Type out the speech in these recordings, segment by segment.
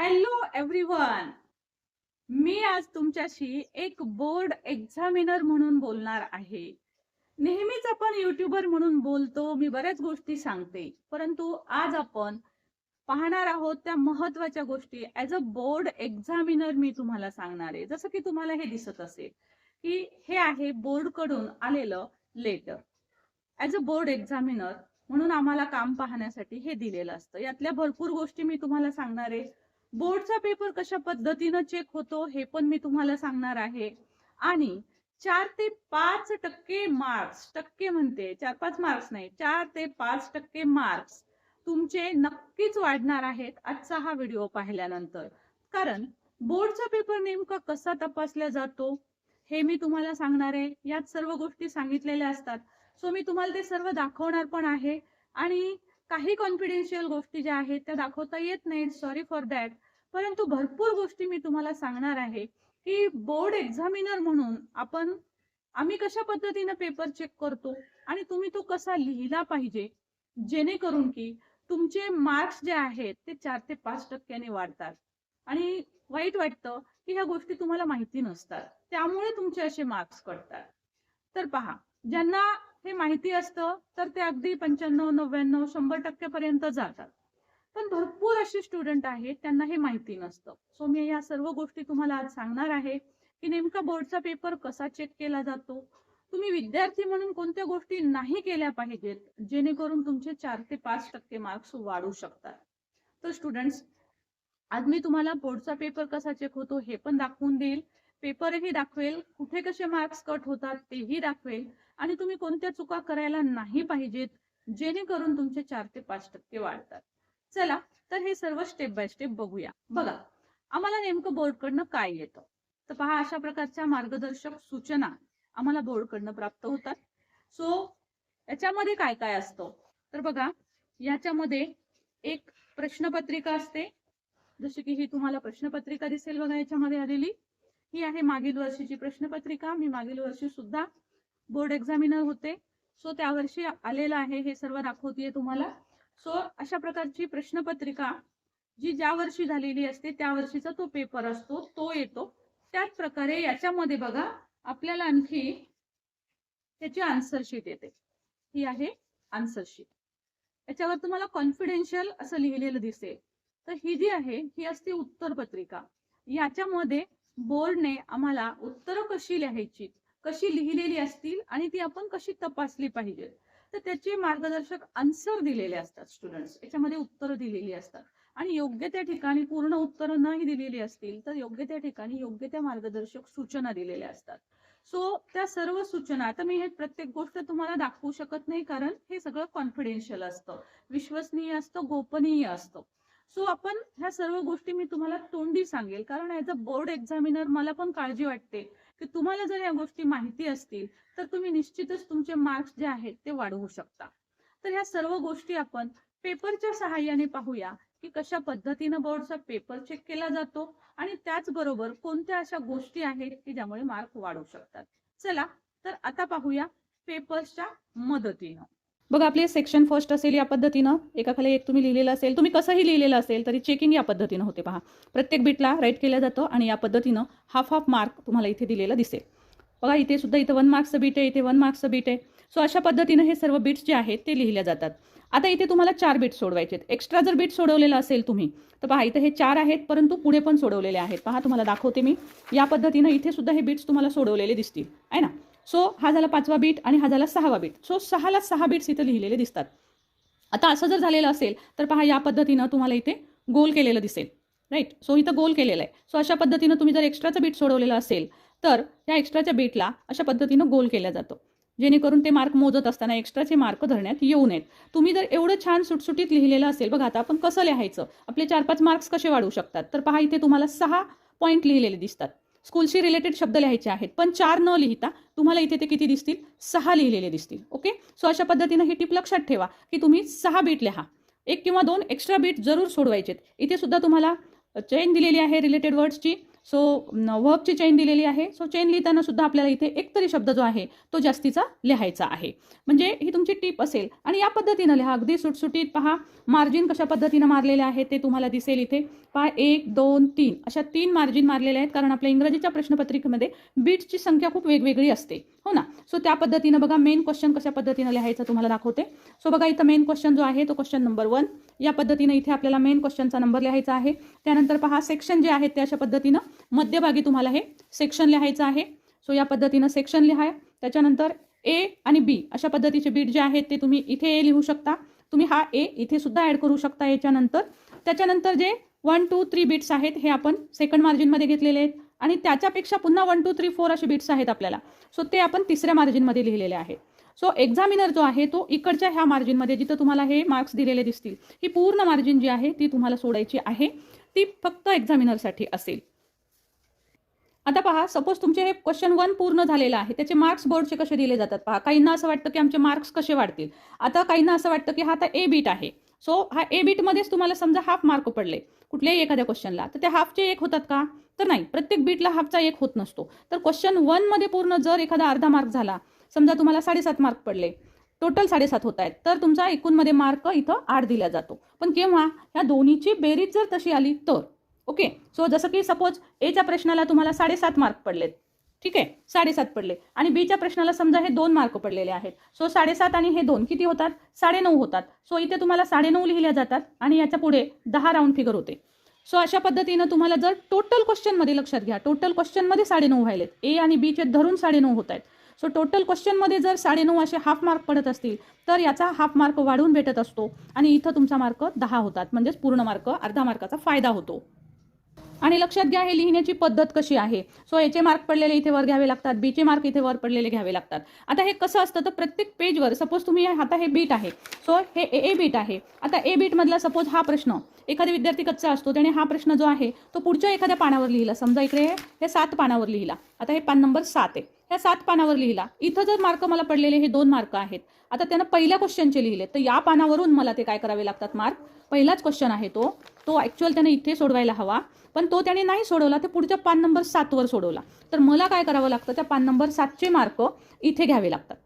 Hello everyone मी आज तुमच्याशी एक बोर्ड एक्झामिनर म्हणून बोलणार आहे. नेहमीच आपण युट्यूबर म्हणून बोलतो मी बऱ्याच गोष्टी सांगते. परंतु आज आपण पाहणार आहोत त्या महत्त्वाच्या गोष्टी. ऍज अ बोर्ड एक्झामिनर मी तुम्हाला सांगणार आहे. जसं की तुम्हाला हे दिसत असेल की हे आहे बोर्डकडून आलेलं letter as a board examiner म्हणून आम्हाला काम पाहण्यासाठी हे दिलेलं असतं. यातल्या भरपूर गोष्टी मी तुम्हाला सांगणार आहे. बोर्डचा पेपर कशा पद्धतीनं चेक होतो हे पण मी तुम्हाला सांगणार आहे. आणि चार ते पाच टक्के मार्क्स टक्के म्हणते चार पाच मार्क्स नाही चार ते पाच टक्के मार्क्स तुमचे नक्कीच वाढणार आहेत आजचा हा व्हिडिओ पाहिल्यानंतर. कारण बोर्डचा पेपर नेमका कसा तपासला जातो हे मी तुम्हाला सांगणार आहे. यात सर्व गोष्टी सांगितलेल्या असतात. सो मी तुम्हाला ते सर्व दाखवणार पण आहे. आणि काही कॉन्फिडेन्शियल गोष्टी ज्या आहेत त्या दाखवता येत नाहीत. सॉरी फॉर दॅट परंतु भरपूर गोष्टी मी तुम्हाला सांगणार आहे की बोर्ड एक्झामिनर म्हणून आपण आम्ही कशा पद्धतीनं पेपर चेक करतो आणि तुम्ही तो कसा लिहिला पाहिजे? जेणेकरून की तुमचे मार्क्स जे आहेत ते चार ते पाच टक्क्याने वाढतात. आणि वाईट वाटतं की ह्या गोष्टी तुम्हाला माहिती नसतात. त्यामुळे तुमचे असे मार्क्स कटतात तर पहा ज्यांना हे माहिती असतं तर ते अगदी पंच्याण्णव नव्याण्णव शंभर टक्क्यापर्यंत जातात. पण भरपूर असे स्टुडंट आहेत त्यांना हे माहिती नसतं. सो मी या सर्व गोष्टी तुम्हाला आज सांगणार आहे की नेमका बोर्डचा पेपर कसा चेक केला जातो? तुम्ही विद्यार्थी म्हणून कोणत्या गोष्टी नाही केल्या पाहिजेत जेणेकरून तुमचे चार ते पाच टक्के मार्क्स वाढू शकतात? तर स्टुडंट्स आज मी तुम्हाला बोर्डचा पेपर कसा चेक होतो हे पण दाखवून देईल. पेपरही दाखवेल कुठे कसे मार्क्स कट होतात तेही दाखवेल आणि तुम्ही कोणत्या चुका करायला नाही पाहिजेत जेणेकरून तुमचे चार ते पाच टक्के वाढतात. चला तर हे सर्व स्टेप बाय स्टेप बघूया. बघा आम्हाला नेमकं बोर्डकडनं काय येतं? तर पहा अशा प्रकारच्या मार्गदर्शक सूचना आम्हाला बोर्डकडनं प्राप्त होतात. सो याच्यामध्ये काय काय असतं? तर बघा याच्यामध्ये एक प्रश्नपत्रिका असते. जशी की ही तुम्हाला प्रश्नपत्रिका दिसेल बघा याच्यामध्ये आलेली. ही आहे मागील वर्षीची प्रश्नपत्रिका. मी मागील वर्षी सुद्धा बोर्ड एक्झामिनर होते. सो त्या वर्षी आलेलं आहे. हे सर्व दाखवतेय तुम्हाला. सो अशा प्रकारची प्रश्नपत्रिका जी ज्या वर्षी झालेली असते त्या वर्षीचा तो पेपर असतो तो येतो. त्याच प्रकारे याच्यामध्ये बघा आपल्याला आणखी त्याची आन्सर शीट येते. ही आहे आन्सर शीट याच्यावर तुम्हाला कॉन्फिडेन्शियल असं लिहिलेलं दिसेल. तर ही जी आहे ही असते उत्तर पत्रिका. याच्यामध्ये बोर्डने आम्हाला उत्तरं कशी लिहायची कशी लिहिलेली असतील आणि ती आपण कशी तपासली पाहिजे तर त्याचे मार्गदर्शक आन्सर दिलेले असतात स्टुडंट्स याच्यामध्ये उत्तरं दिलेली असतात. आणि योग्य त्या ठिकाणी पूर्ण उत्तरं नाही दिलेली असतील तर योग्य त्या ठिकाणी योग्य त्या मार्गदर्शक सूचना दिलेल्या असतात. सो त्या सर्व सूचना आता मी हे प्रत्येक गोष्ट तुम्हाला दाखवू शकत नाही कारण हे सगळं कॉन्फिडेन्शियल असतं. विश्वसनीय असतं गोपनीय असतं. सो आपण ह्या सर्व गोष्टी मी तुम्हाला तोंडी सांगेल. कारण ऍज अ बोर्ड एक्झामिनर मला पण काळजी वाटते की तुम्हाला जर या गोष्टी माहिती असतील तर तुम्ही निश्चितच तुमचे मार्क्स जे आहेत ते वाढवू शकता. तर ह्या सर्व गोष्टी आपण पेपरच्या सहाय्याने पाहूया की कशा पद्धतीनं बोर्डचा पेपर चेक केला जातो आणि त्याचबरोबर कोणत्या अशा गोष्टी आहेत की ज्यामुळे मार्क वाढू शकतात. चला तर आता पाहूया पेपर्सच्या मदतीनं. बघा आपले सेक्शन फर्स्ट असेल या पद्धतीनं. एकाखाली एक तुम्ही लिहिलेलं असेल तुम्ही कसंही लिहिलेलं असेल तरी चेकिंग या पद्धतीनं होते पहा. प्रत्येक बिटला राईट केलं जातं आणि या पद्धतीनं हाफ हाफ मार्क तुम्हाला इथे दिलेला दिसेल. बघा इथे सुद्धा इथं वन मार्क्सचं बीट आहे इथे वन मार्क्सचं बीट आहे. सो अशा पद्धतीनं हे सर्व बीट्स जे आहेत ते लिहिल्या जातात. आता इथे तुम्हाला चार बीट सोडवायचे आहेत. एक्स्ट्रा जर बीट सोडवलेलं असेल तुम्ही तर पहा इथे हे चार आहेत परंतु पुढे पण सोडवलेले आहेत. पहा तुम्हाला दाखवते मी. या पद्धतीनं इथे सुद्धा हे बीट्स तुम्हाला सोडवलेले दिसतील. आहे ना? सो हा झाला पाचवा बीट आणि हा झाला सहावा बीट सो सहाला सहा बीट्स इथं लिहिलेले दिसतात. आता असं जर झालेलं असेल तर पहा या पद्धतीनं तुम्हाला इथे गोल केलेलं दिसेल. राईट सो इथं गोल केलेलं आहे. सो अशा पद्धतीनं तुम्ही जर एक्स्ट्राचं बीट सोडवलेलं असेल तर या एक्स्ट्राच्या बीटला अशा पद्धतीनं गोल केला जातो. जेणेकरून ते मार्क मोजत असताना एक्स्ट्राचे मार्क धरण्यात येऊ नयेत. तुम्ही जर एवढं छान सुटसुटीत लिहिलेलं असेल बघा आता आपण कसं लिहायचं? आपले चार पाच मार्क्स कसे वाढवू शकतात? तर पहा इथे तुम्हाला सहा पॉईंट लिहिलेले दिसतात. स्कूलशी रिलेटेड शब्द लिहायचे आहेत. पण चार न लिहिता तुम्हाला इथे ते किती दिसतील? सहा लिहिलेले दिसतील. ओके? सो अशा पद्धतीनं ही टिप लक्षात ठेवा की तुम्ही सहा बीट लिहा. एक किंवा दोन एक्स्ट्रा बीट जरूर सोडवायचेत. इथे सुद्धा तुम्हाला चेन दिलेली आहे रिलेटेड वर्ड्सची. सो वर्बची चेन दिलेली आहे. सो चेन लिहिताना सुद्धा आपल्याला इथे एक तरी शब्द जो आहे तो जास्तीचा लिहायचा आहे. म्हणजे ही तुमची टीप असेल. आणि या पद्धतीनं लिहा. अगदी सुटसुटीत पहा. मार्जिन कशा पद्धतीनं मारलेले आहे ते तुम्हाला दिसेल इथे. पहा एक दोन तीन. अशा तीन मार्जिन मारलेले आहेत. कारण आपल्या इंग्रजीच्या प्रश्नपत्रिकेमध्ये बीट्सची संख्या खूप वेगवेगळी असते. हो ना? सो त्या पद्धतीनं बघा. मेन क्वेश्चन कशा पद्धतीनं लिहायचं तुम्हाला दाखवते. सो बघा इथं मेन क्वेश्चन जो आहे तो क्वेश्चन नंबर वन या पद्धतीनं इथे आपल्याला मेन क्वेश्चनचा नंबर लिहायचा आहे. त्यानंतर पहा सेक्शन जे आहेत ते अशा पद्धतीनं मध्यभागी तुम्हाला हे सेक्शन लिहायचं आहे. सो या पद्धतीनं सेक्शन लिहा त्याच्यानंतर ए आणि बी अशा पद्धतीचे बीट जे आहेत ते तुम्ही इथे ए लिहू शकता. तुम्ही हा ए इथे सुद्धा ॲड करू शकता याच्यानंतर. त्याच्यानंतर जे वन टू थ्री बीट्स आहेत हे आपण सेकंड मार्जिनमध्ये घेतलेले आहेत. आणि त्याच्यापेक्षा पुन्हा वन टू थ्री फोर असे बीट्स आहेत आपल्याला. सो ते आपण तिसऱ्या मार्जिनमध्ये लिहिलेले आहेत सो एक्झामिनर जो आहे तो इकडच्या ह्या मार्जिनमध्ये जिथं तुम्हाला हे मार्क्स दिलेले दिसतील ही पूर्ण मार्जिन जी आहे ती तुम्हाला सोडायची आहे. ती फक्त एक्झामिनरसाठी असेल. आता पहा सपोज तुमचे हे क्वेश्चन वन पूर्ण झालेलं आहे त्याचे मार्क्स बोर्डचे कसे दिले जातात पहा. काहींना असं वाटतं की आमचे मार्क्स कसे वाढतील. आता काहींना असं वाटतं की हा आता ए बीट आहे. सो हा ए बीटमध्येच तुम्हाला समजा हाफ मार्क पडले कुठल्याही एखाद्या क्वेश्चनला तर त्या हाफचे एक होतात का? तर नाही. प्रत्येक बीटला हाफचा एक होत नसतो. तर क्वेश्चन वनमध्ये पूर्ण जर एखादा अर्धा मार्क झाला समजा तुम्हाला साडेसात मार्क पडले. टोटल साडेसात होत आहेत. तर तुमचा एकूणमध्ये मार्क इथं आठ दिला जातो. पण केव्हा? ह्या दोन्हीची बेरीज जर तशी आली तर. ओके सो जसं की सपोज एच्या प्रश्नाला तुम्हाला साडेसात मार्क पडलेत. ठीक आहे? साडेसात पडले. आणि बीच्या प्रश्नाला समजा हे दोन मार्क पडलेले आहेत. सो साडेसात आणि हे दोन किती होतात? साडेनऊ होतात. सो इथे तुम्हाला साडेनऊ लिहिल्या जातात आणि याच्यापुढे दहा राऊंड फिगर होते. सो अशा पद्धतीनं तुम्हाला जर टोटल क्वेश्चनमध्ये लक्षात घ्या. टोटल क्वेश्चनमध्ये साडेनऊ व्हायलेत. ए आणि बीचे धरून साडेनऊ होत आहेत. सो टोटल क्वेश्चनमध्ये जर साडेनऊ असे हाफ मार्क पडत असतील तर याचा हाफ मार्क वाढवून भेटत असतो. आणि इथं तुमचा मार्क दहा होतात. म्हणजेच पूर्ण मार्क अर्धा मार्काचा फायदा होतो. आणि लक्षात घ्या हे लिहिण्याची पद्धत कशी आहे? सो याचे मार्क पडलेले इथे वर घ्यावे लागतात बीचे मार्क इथे वर पडलेले घ्यावे लागतात. आता हे कसं असतं? तर प्रत्येक पेजवर सपोज तुम्ही आता हे बीट आहे. सो हे ए बीट आहे. आता ए बीटमधला सपोज हा प्रश्न एखादा विद्यार्थी कच्चा असतो त्याने हा प्रश्न जो आहे तो पुढच्या एखाद्या पानावर लिहिला. समजा इकडे हे सात पानावर लिहिला. आता हे पान नंबर सात आहे. ह्या सात पानावर लिहिला. इथं जर मार्क मला पडलेले हे दोन मार्क आहेत. आता त्यानं पहिल्या क्वेश्चनचे लिहिले. तर या पानावरून मला ते काय करावे लागतात मार्क? पहिलाच क्वेश्चन आहे तो. तो ॲक्च्युअल त्याने इथे सोडवायला हवा. पण तो त्याने नाही सोडवला ते पुढच्या पान नंबर सातवर सोडवला. तर मला काय करावं लागतं? त्या पान नंबर सातचे मार्क इथे घ्यावे लागतात.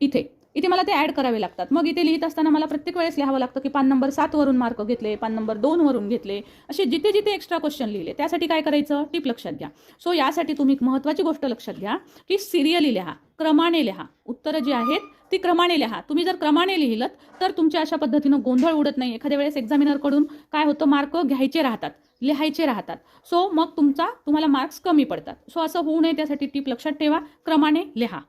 इथे. इथे मला ते ॲड करावे लागतात. मग इथे लिहित असताना मला प्रत्येक वेळेस लिहावं लागतं की पान नंबर सातवरून मार्क घेतले पान नंबर दोनवरून घेतले. असे जिथे जिथे एक्स्ट्रा क्वेश्चन लिहिले त्यासाठी काय करायचं? टिप लक्षात घ्या. सो यासाठी तुम्ही एक महत्त्वाची गोष्ट लक्षात घ्या की सिरियली लिहा क्रमाने लिहा. उत्तरं जी आहेत ती क्रमाने लिहा. तुम्ही जर क्रमाने लिहिलं तर तुमच्या अशा पद्धतीनं गोंधळ उडत नाही एखाद्या वेळेस एक्झामिनरकडून काय होतं? मार्क घ्यायचे राहतात लिहायचे राहतात. सो मग तुमचा तुम्हाला मार्क्स कमी पडतात. सो असं होऊ नये त्यासाठी टीप लक्षात ठेवा. क्रमाने लिहा.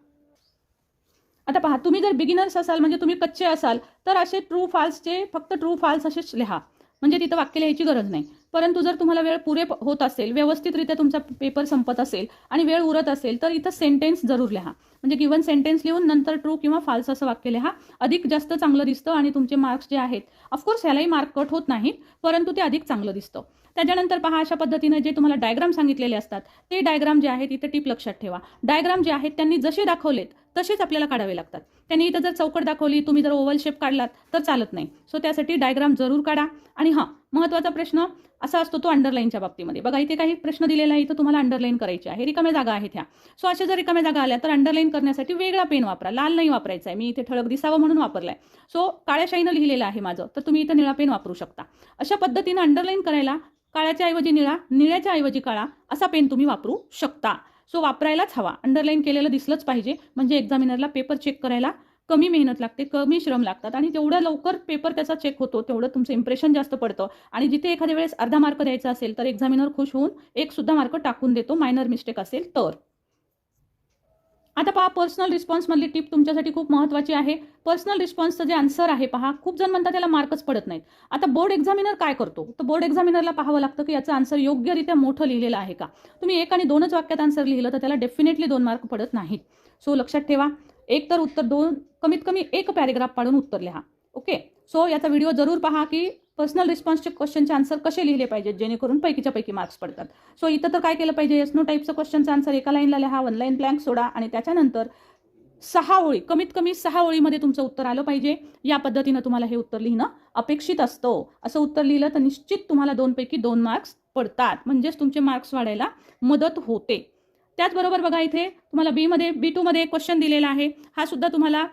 आता पहा तुम्ही जर बिगिनर्स असाल म्हणजे तुम्ही कच्चे असाल तर असे ट्रू फाल्सचे फक्त ट्रू फाल्स असेच लिहा. म्हणजे तिथं वाक्य लिहायची गरज नाही. परंतु जर तुम्हाला वेळ पुरे होत असेल व्यवस्थितरित्या तुमचा पेपर संपत असेल आणि वेळ उरत असेल तर इथं सेंटेन्स जरूर लिहा. म्हणजे गिवन सेंटेन्स लिहून नंतर ट्रू किंवा फाल्स असं वाक्य लिहा. अधिक जास्त चांगलं दिसतं आणि तुमचे मार्क्स जे आहेत ऑफकोर्स ह्यालाही मार्क कट होत नाहीत परंतु ते अधिक चांगलं दिसतं. त्याच्यानंतर पहा अशा पद्धतीने जे तुम्हाला डायग्राम सांगितलेले असतात ते डायग्राम जे आहेत इथे टिप लक्षात ठेवा. डायग्राम जे आहेत त्यांनी जसे दाखवलेत तसेच आपल्याला काढावे लागतात. त्यांनी इथं जर चौकट दाखवली तुम्ही जर ओव्हल शेप काढलात तर चालत नाही. सो त्यासाठी डायग्राम जरूर काढा. आणि हां महत्त्वाचा प्रश्न असा असतो तो अंडरलाईनच्या बाबतीमध्ये. बघा इथे काही प्रश्न दिलेला आहे इथं तुम्हाला अंडरलाईन करायची आहे. रिकाम्या जागा आहेत ह्या. सो अशा जर रिकाम्या जागा आल्या तर अंडरलाईन करण्यासाठी वेगळा पेन वापरा. लाल नाही वापरायचा आहे. मी इथे ठळक दिसावं म्हणून वापरलाय. सो काळ्या शाईनं लिहिलेलं आहे माझं. तर तुम्ही इथं निळा पेन वापरू शकता. अशा पद्धतीनं अंडरलाईन करायला काळ्याच्या ऐवजी निळा निळ्याच्या ऐवजी काळा असा पेन तुम्ही वापरू शकता. सो वापरायलाच हवा. अंडरलाईन केलेलं दिसलंच पाहिजे. म्हणजे एक्झामिनरला पेपर चेक करायला कमी मेहनत लागते कमी श्रम लागतात आणि तेवढ्या लवकर पेपर त्याचा चेक होतो तेवढं तुमचं इम्प्रेशन जास्त पडतं. आणि जिथे एखाद्या वेळेस अर्धा मार्क द्यायचा असेल तर एक्झामिनर खुश होऊन एक सुद्धा मार्क टाकून देतो. मायनर मिस्टेक असेल तर. आता पहा पर्सनल रिस्पॉन्समधली टिप तुमच्यासाठी खूप महत्त्वाची आहे. पर्सनल रिस्पॉन्सचं जे आन्सर आहे पहा खूप जण म्हणतात त्याला मार्कच पडत नाहीत. आता बोर्ड एक्झामिनर काय करतो? तर बोर्ड एक्झामिनरला पाहावं लागतं की याचं आन्सर योग्यरित्या मोठं लिहिलेलं आहे का? तुम्ही एक आणि दोनच वाक्यात आन्सर लिहिलं तर त्याला डेफिनेटली दोन मार्क पडत नाहीत. सो लक्षात ठेवा. एक तर उत्तर दोन कमीत कमी एक पॅरेग्राफ पाडून उत्तर लिहा. ओके सो याचा व्हिडिओ जरूर पहा की पर्सनल रिस्पॉन्सचे क्वेश्चनचे आन्सर कसे लिहिले पाहिजेत? जेणेकरून पैकीच्या पैकी मार्क्स पडतात. सो इथं तर काय केलं पाहिजे? यस्नो नो टाईपचं क्वेश्चनचं आन्सर एका लाईनला लिहा वन लाईन ब्लँक सोडा आणि त्याच्यानंतर सहा ओळी कमीत कमी सहा ओळीमध्ये तुमचं उत्तर आलं पाहिजे. या पद्धतीनं तुम्हाला हे उत्तर लिहिणं अपेक्षित असतं. असं उत्तर लिहिलं तर निश्चित तुम्हाला दोनपैकी दोन मार्क्स पडतात. म्हणजेच तुमचे मार्क्स वाढायला मदत होते. त्याचबरोबर बघा इथे तुम्हाला बीमध्ये बी टूमध्ये एक क्वेश्चन दिलेला आहे. हा सुद्धा तुम्हाला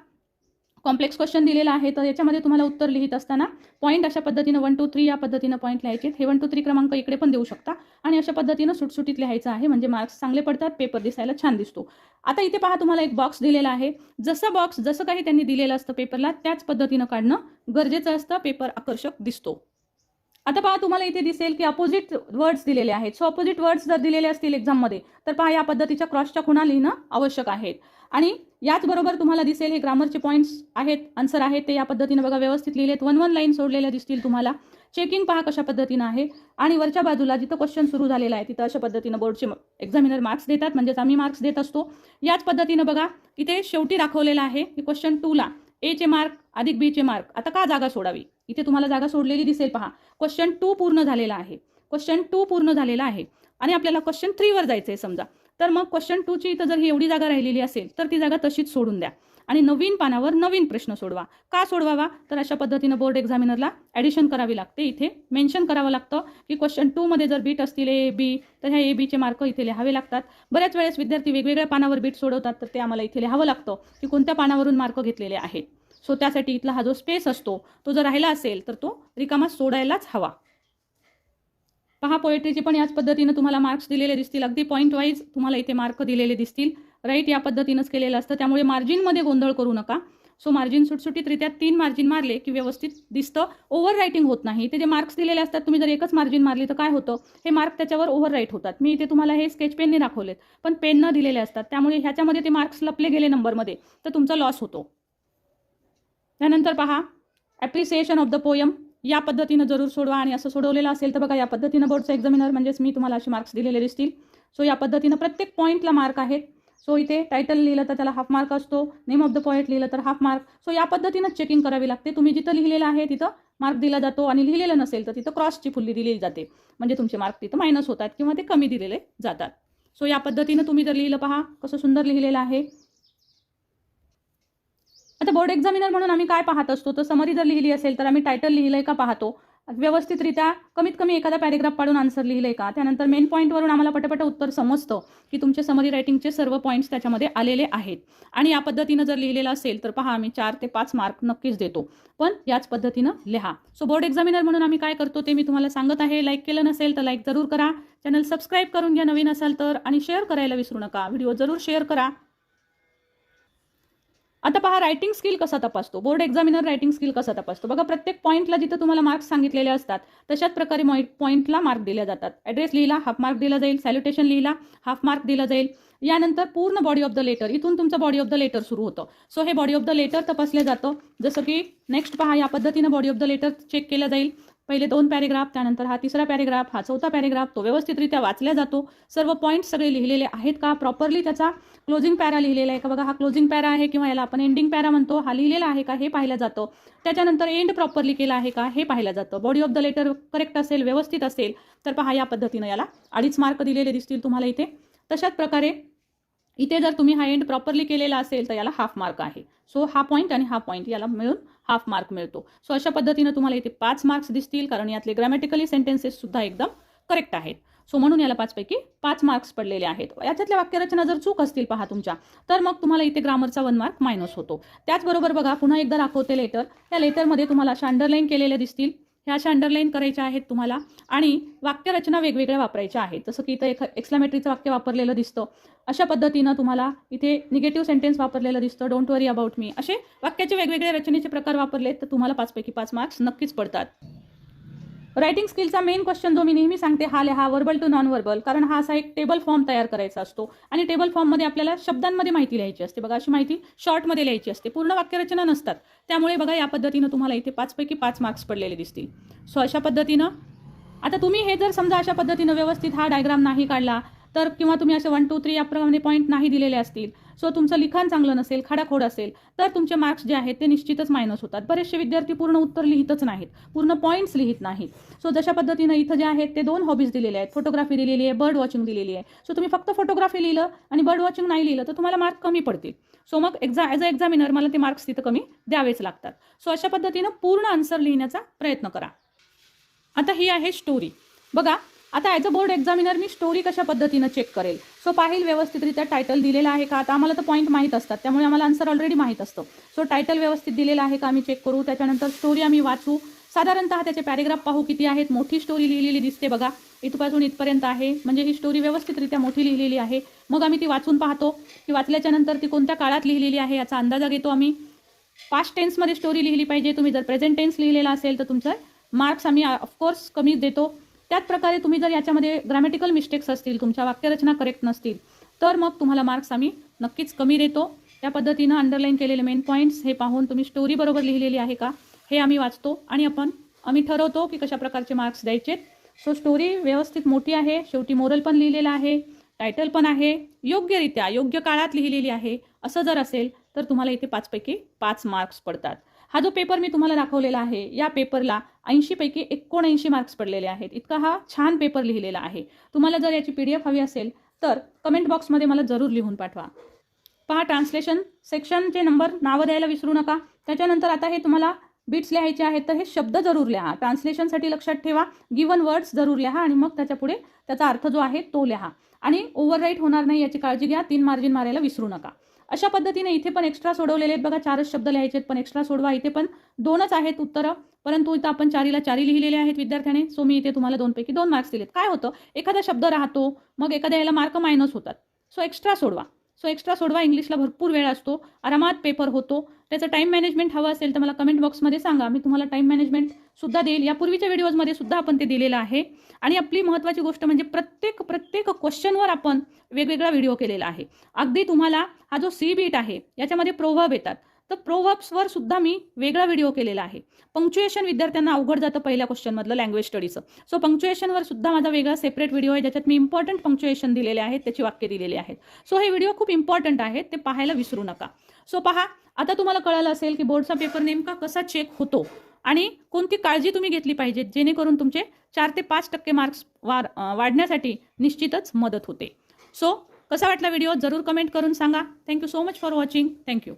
कॉम्प्लेक्स क्वेश्चन दिलेला आहे. तर याच्यामध्ये तुम्हाला उत्तर लिहित असताना पॉईंट अशा पद्धतीनं वन टू थ्री या पद्धतीनं पॉईंट लिहायचे हे वन टू थ्री क्रमांक इकडे पण देऊ शकता. आणि अशा पद्धतीनं सुटसुटीत लिहायचं आहे. म्हणजे मार्क्स चांगले पडतात पेपर दिसायला छान दिसतो. आता इथे पहा तुम्हाला एक बॉक्स दिलेला आहे. जसं बॉक्स जसं काही त्यांनी दिलेलं असतं पेपरला त्याच पद्धतीनं काढणं गरजेचं असतं. पेपर आकर्षक दिसतो. आता पहा तुम्हाला इथे दिसेल की अपोजिट वर्ड्स दिलेले आहेत. सो अपोजिट वर्ड्स जर दिलेले असतील एक्झाममध्ये तर पहा या पद्धतीच्या क्रॉसच्या खुणा लिहिणं आवश्यक आहेत. आणि याचबरोबर तुम्हाला दिसेल हे ग्रामरचे पॉईंट्स आहेत आन्सर आहेत ते या पद्धतीनं बघा व्यवस्थित लिहिलेत. वन वन लाईन सोडलेल्या दिसतील तुम्हाला. चेकिंग पहा कशा पद्धतीनं आहे. आणि वरच्या बाजूला जिथं क्वेश्चन सुरू झालेला आहे तिथं अशा पद्धतीनं बोर्डचे एक्झामिनर मार्क्स देतात. म्हणजेच आम्ही मार्क्स देत असतो. याच पद्धतीनं बघा इथे शेवटी दाखवलेलं आहे की क्वेश्चन टूला एचे मार्क अधिक बीचे मार्क आता का जागा सोडावी? इथे तुम्हाला जागा सोडलेली दिसेल पहा. क्वेश्चन टू पूर्ण झालेला आहे. क्वेश्चन टू पूर्ण झालेला आहे. आणि आपल्याला क्वेश्चन थ्रीवर जायचं आहे समजा. तर मग क्वेश्चन टूची इथं जर ही एवढी जागा राहिलेली असेल तर ती जागा तशीच सोडून द्या. आणि नवीन पानावर नवीन प्रश्न सोडवा. का सोडवावा? तर अशा पद्धतीनं बोर्ड एक्झामिनरला ॲडिशन करावी लागते. इथे मेन्शन करावं लागतं की क्वेश्चन टूमध्ये जर बीट असतील ए बी तर ह्या ए बीचे मार्क इथे लिहावे लागतात. बऱ्याच वेळेस विद्यार्थी वेगवेगळ्या पानावर बीट सोडवतात तर ते आम्हाला इथे लिहावं लागतं की कोणत्या पानावरून मार्क घेतलेले आहेत. सो त्यासाठी इथला हा जो स्पेस असतो तो जर राहिला असेल तर तो रिकामा सोडायलाच हवा. पहा पोएट्रीचे पण याच पद्धतीनं तुम्हाला मार्क्स दिलेले दिसतील. अगदी पॉईंट वाईज तुम्हाला इथे मार्क दिलेले दिसतील. राईट या पद्धतीनंच केलेलं असतं. त्यामुळे मार्जिनमध्ये गोंधळ करू नका. सो मार्जिन सुटसुटीतरित्या तीन मार्जिन मारले की व्यवस्थित दिसतं. ओव्हर रायटिंग होत नाही. ते जे मार्क्स दिलेले असतात तुम्ही जर एकच मार्जिन मारली तर काय होतं? हे मार्क त्याच्यावर ओव्हर राईट होतात. मी इथे तुम्हाला हे स्केच पेनने दाखवलेत. पण पेननं दिलेले असतात. त्यामुळे ह्याच्यामध्ये ते मार्क्स लपले गेले नंबरमध्ये तर तुमचा लॉस होतो. त्यानंतर पहा ॲप्रिसिएशन ऑफ द पोयम या पद्धतीनं जरूर सोडवा आणि असं सोडवलेलं असेल तर बघा या पद्धतीनं बोर्डचं एक्झामिनर म्हणजेच मी तुम्हाला असे मार्क्स दिलेले दिसतील. सो या पद्धतीनं प्रत्येक पॉईंटला मार्क आहेत. सो इथे टायटल लिहिलं तर त्याला हाफ मार्क असतो नेम ऑफ द पॉईंट लिहिलं तर हाफ मार्क सो या पद्धतीनं चेकिंग करावी लागते. तुम्ही जिथं लिहिलेलं आहे तिथं मार्क दिला जातो आणि लिहिलेलं नसेल तर तिथं क्रॉसची फुल्ली दिलेली जाते. म्हणजे तुमचे मार्क तिथं मायनस होतात किंवा ते कमी दिलेले जातात. सो या पद्धतीनं तुम्ही जर लिहिलं पहा कसं सुंदर लिहिलेलं आहे. आता बोर्ड एक्झामिनर म्हणून आम्ही काय पाहत असतो? तर समरी जर लिहिली असेल तर आम्ही टायटल लिहिलंय का पाहतो? व्यवस्थितरित्या कमीत कमी एखादा पॅरेग्राफ पाडून आन्सर लिहिलंय का? त्यानंतर मेन पॉईंटवरून आम्हाला पटपट उत्तर समजतं की तुमचे समरी रायटिंगचे सर्व पॉईंट्स त्याच्यामध्ये आलेले आहेत. आणि या पद्धतीनं जर लिहिलेलं असेल तर पहा आम्ही चार ते पाच मार्क नक्कीच देतो. पण याच पद्धतीनं लिहा. सो बोर्ड एक्झामिनर म्हणून आम्ही काय करतो ते मी तुम्हाला सांगत आहे. लाईक केलं नसेल तर लाईक जरूर करा. चॅनल सबस्क्राईब करून घ्या नवीन असाल तर. आणि शेअर करायला विसरू नका. व्हिडिओ जरूर शेअर करा. आता पहा रायटिंग स्किल कसा तपासतो? बोर्ड एक्झामिनर रायटिंग स्किल कसा तपासतो? बघा प्रत्येक पॉईंटला जिथं तुम्हाला मार्क्स सांगितलेले असतात तशाच प्रकारे पॉईंटला मार्क दिले जातात. ॲड्रेस लिहिला हाफ मार्क दिला जाईल. सॅल्युटेशन लिहिला हाफ मार्क दिला जाईल. यानंतर पूर्ण बॉडी ऑफ द लेटर इथून तुमचं बॉडी ऑफ द लेटर सुरू होतं. सो हे बॉडी ऑफ द लेटर तपासलं जातं. जसं की नेक्स्ट पहा या पद्धतीनं body of the letter check केलं जाईल. पहिले दोन पॅरेग्राफ त्यानंतर हा तिसरा पॅरेग्राफ हा चौथा पॅरेग्राफ तो व्यवस्थितरित्या वाचला जातो. सर्व पॉईंट सगळे लिहिलेले आहेत का? प्रॉपरली त्याचा क्लोजिंग पॅरा लिहिलेला आहे का? बघा हा क्लोजिंग पॅरा आहे किंवा याला आपण एंडिंग पॅरा म्हणतो हा लिहिलेला आहे का? हे पाहिलं जातं. त्याच्यानंतर एंड प्रॉपरली केला आहे का? हे पाहिलं जातं. Body of the letter correct असेल व्यवस्थित असेल तर पहा या पद्धतीनं याला अडीच मार्क दिलेले दिसतील तुम्हाला इथे. तशाच प्रकारे इथे जर तुम्ही हा एंड प्रॉपरली केलेला असेल तर याला हाफ मार्क आहे. सो हा पॉईंट आणि हा पॉईंट याला मिळून हाफ मार्क मिळतो. सो अशा पद्धतीनं तुम्हाला इथे पाच मार्क्स दिसतील कारण यातले ग्रॅमॅटिकली सेंटेन्सेस सुद्धा एकदम करेक्ट आहेत. सो म्हणून याला पाचपैकी पाच मार्क्स पडलेले आहेत. याच्यातल्या वाक्यरचना जर चूक असतील पहा तुमच्या तर मग तुम्हाला इथे ग्रामरचा वन मार्क मायनस होतो. त्याचबरोबर बघा पुन्हा एकदा दाखवते लेटर या लेटरमध्ये तुम्हाला अशा अंडरलाईन केलेल्या दिसतील. ह्या अशा अंडरलाईन करायच्या आहेत तुम्हाला. आणि वाक्यरचना वेगवेगळ्या वापरायच्या आहेत. जसं की इथं एक एक्सलामेट्रीचं वाक्य वापरलेलं दिसतं. अशा पद्धतीनं तुम्हाला इथे निगेटिव्ह सेंटेन्स वापरलेलं दिसतं. डोंट वरी अबाउट मी असे वाक्याचे वेगवेगळे रचनेचे प्रकार वापरलेत तर तुम्हाला पाचपैकी पाच मार्क्स नक्कीच पडतात. रायटिंग स्किलचा मेन क्वेश्चन जो मी नेहमी सांगते हा लिहा वर्बल टू नॉन वर्बल कारण हा असा एक टेबल फॉर्म तयार करायचा असतो. आणि टेबल फॉर्ममध्ये आपल्याला शब्दांमध्ये माहिती लिहायची असते. बघा अशी माहिती शॉर्टमध्ये लिहायची असते. पूर्ण वाक्यरचना नसतात. त्यामुळे बघा या पद्धतीनं तुम्हाला इथे पाचपैकी पाच मार्क्स पडलेले दिसतील. सो अशा पद्धतीनं आता तुम्ही हे जर समजा अशा पद्धतीनं व्यवस्थित हा डायग्राम नाही काढला तर किंवा तुम्ही असे वन टू थ्री याप्रमाणे पॉईंट नाही दिलेले असतील सो तुमचं लिखाण चांगलं नसेल खाडाखोड असेल तर तुमचे मार्क्स जे आहेत ते निश्चितच मायनस होतात. बरेचसे विद्यार्थी पूर्ण उत्तर लिहितच नाहीत पूर्ण पॉईंट्स लिहित नाहीत. सो जशा पद्धतीनं इथं जे आहेत ते दोन हॉबीज दिलेले आहेत. फोटोग्राफी दिलेली आहे बर्ड वॉचिंग दिलेली आहे. सो तुम्ही फक्त फोटोग्राफी लिहिलं आणि बर्ड वॉचिंग नाही लिहिलं तर तुम्हाला मार्क कमी पडतील. सो मग एक्झा ॲज अ एक्झामिनर मला ते मार्क्स तिथं कमी द्यावेच लागतात. सो अशा पद्धतीनं पूर्ण आन्सर लिहिण्याचा प्रयत्न करा. आता ही आहे स्टोरी बघा आता ॲज अ बोर्ड एक्झामिनर मी स्टोरी कशा पद्धतीनं चेक करेल? सो पाहिल व्यवस्थितरित्या टायटल दिलेला आहे का? आता आम्हाला तर पॉईंट माहीत असतात. त्यामुळे आम्हाला आन्सर ऑलरेडी माहीत असतो. सो टायटल व्यवस्थित दिलेला आहे का? आम्ही चेक करू. त्याच्यानंतर स्टोरी आम्ही वाचू. साधारणतः त्याचे पॅरेग्राफ पाहू किती आहेत. मोठी स्टोरी लिहिलेली दिसते बघा. इथपासून इथपर्यंत आहे. म्हणजे ही स्टोरी व्यवस्थितरित्या मोठी लिहिलेली आहे. मग आम्ही ती वाचून पाहतो. की वाचल्याच्यानंतर ती कोणत्या काळात लिहिलेली आहे याचा अंदाजा घेतो आम्ही. पास्ट टेन्समध्ये स्टोरी लिहिली पाहिजे. तुम्ही जर प्रेझेंट टेन्स लिहिलेला असेल तर तुमचं मार्क्स आम्ही ऑफकोर्स कमी देतो. त्याच प्रकारे तुम्ही जर याच्यामध्ये ग्रॅमॅटिकल मिस्टेक्स असतील तुमच्या वाक्यरचना करेक्ट नसतील तर मग तुम्हाला मार्क्स आम्ही नक्कीच कमी देतो. त्या पद्धतीनं अंडरलाईन केलेले मेन पॉईंट्स हे पाहून तुम्ही स्टोरी बरोबर लिहिलेली आहे का हे आम्ही वाचतो आणि आपण आम्ही ठरवतो की कशा प्रकारचे मार्क्स द्यायचे. सो स्टोरी व्यवस्थित मोठी आहे शेवटी मोरल पण लिहिलेलं आहे टायटल पण आहे योग्यरित्या योग्य काळात लिहिलेली आहे असं जर असेल तर तुम्हाला इथे पाचपैकी पाच मार्क्स पडतात. हा जो पेपर मी तुम्हाला दाखवलेला आहे या पेपरला ऐंशीपैकी एकोणऐंशी मार्क्स पडलेले आहेत. इतका हा छान पेपर लिहिलेला आहे. तुम्हाला जर याची पी डी एफ हवी असेल तर कमेंट बॉक्समध्ये मला जरूर लिहून पाठवा. पहा ट्रान्सलेशन सेक्शनचे नंबर नावं द्यायला विसरू नका. त्याच्यानंतर आता हे तुम्हाला बिट्स लिहायचे आहेत तर हे शब्द जरूर लिहा. ट्रान्सलेशनसाठी लक्षात ठेवा. गिवन वर्ड्स जरूर लिहा आणि मग त्याच्या पुढे त्याचा अर्थ जो आहे तो लिहा. आणि ओव्हरराईट होणार नाही याची काळजी घ्या. तीन मार्जिन मारायला विसरू नका. अशा पद्धतीने इथे पण एक्स्ट्रा सोडवलेले आहेत. बघा चारच शब्द लिहायचे आहेत पण एक्स्ट्रा सोडवा. इथे पण दोनच आहेत उत्तरं. परंतु इथं आपण चारीला चारी लिहिलेले आहेत विद्यार्थ्याने. सो मी इथे तुम्हाला दोनपैकी दोन मार्क्स दिलेत. काय होतं? एखादा शब्द राहतो मग एखाद्या याला मार्क मायनस होतात. सो एक्स्ट्रा सोडवा. सो एक्स्ट्रा सोडवा इंग्लिशला भरपूर वेळ असतो. आरामात पेपर होतो. त्याचं टाईम मॅनेजमेंट हवं असेल तर मला कमेंट बॉक्समध्ये सांगा. मी तुम्हाला टाईम मॅनेजमेंट सुद्धा देईल. यापूर्वीच्या व्हिडिओजमध्ये सुद्धा आपण ते दिलेलं आहे. आणि आपली महत्त्वाची गोष्ट म्हणजे प्रत्येक प्रत्येक क्वेश्चनवर आपण वेगवेगळा व्हिडिओ केलेला आहे. अगदी तुम्हाला हा जो सी बीट आहे याच्यामध्ये प्रोभाव येतात. तर प्रोवर्ब्सवर सुद्धा मी वेगळा व्हिडिओ केलेला आहे. पंक्च्युएशन विद्यार्थ्यांना अवघड जातं पहिल्या क्वेश्चनमधलं लँग्वेज स्टडीचं सो पंक्च्युएशनवर सुद्धा माझा वेगळा सेपरेट व्हिडिओ आहे ज्याच्यात मी इम्पॉर्टंट पंक्च्युएशन दिलेले आहेत त्याची वाक्य दिलेली आहेत. सो हे व्हिडिओ खूप इम्पॉर्टंट आहेत ते पाहायला विसरू नका. सो पहा आता तुम्हाला कळालं असेल की बोर्डचा पेपर नेमका कसा चेक होतो आणि कोणती काळजी तुम्ही घेतली पाहिजे जेणेकरून तुमचे चार ते पाच टक्के मार्क्स वार वाढण्यासाठी निश्चितच मदत होते. सो कसा वाटला व्हिडिओ जरूर कमेंट करून सांगा. Thank you so much for watching thank you